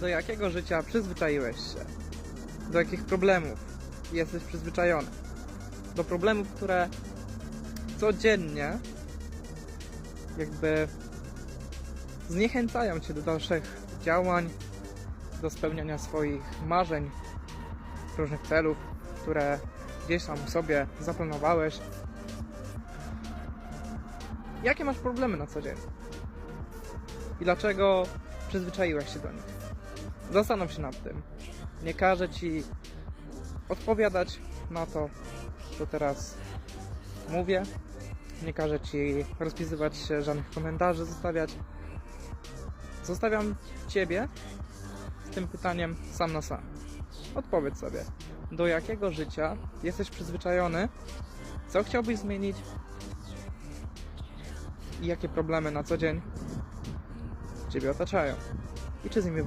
Do jakiego życia przyzwyczaiłeś się? Do jakich problemów jesteś przyzwyczajony? Do problemów, które codziennie jakby zniechęcają cię do dalszych działań, do spełniania swoich marzeń, różnych celów, które gdzieś tam sobie zaplanowałeś. Jakie masz problemy na co dzień? I dlaczego przyzwyczaiłeś się do nich? Zastanów się nad tym. Nie każę ci odpowiadać na to, co teraz mówię. Nie każę ci rozpisywać się, żadnych komentarzy zostawiać. Zostawiam ciebie z tym pytaniem sam na sam. Odpowiedz sobie, do jakiego życia jesteś przyzwyczajony, co chciałbyś zmienić i jakie problemy na co dzień ciebie otaczają i czy z nimi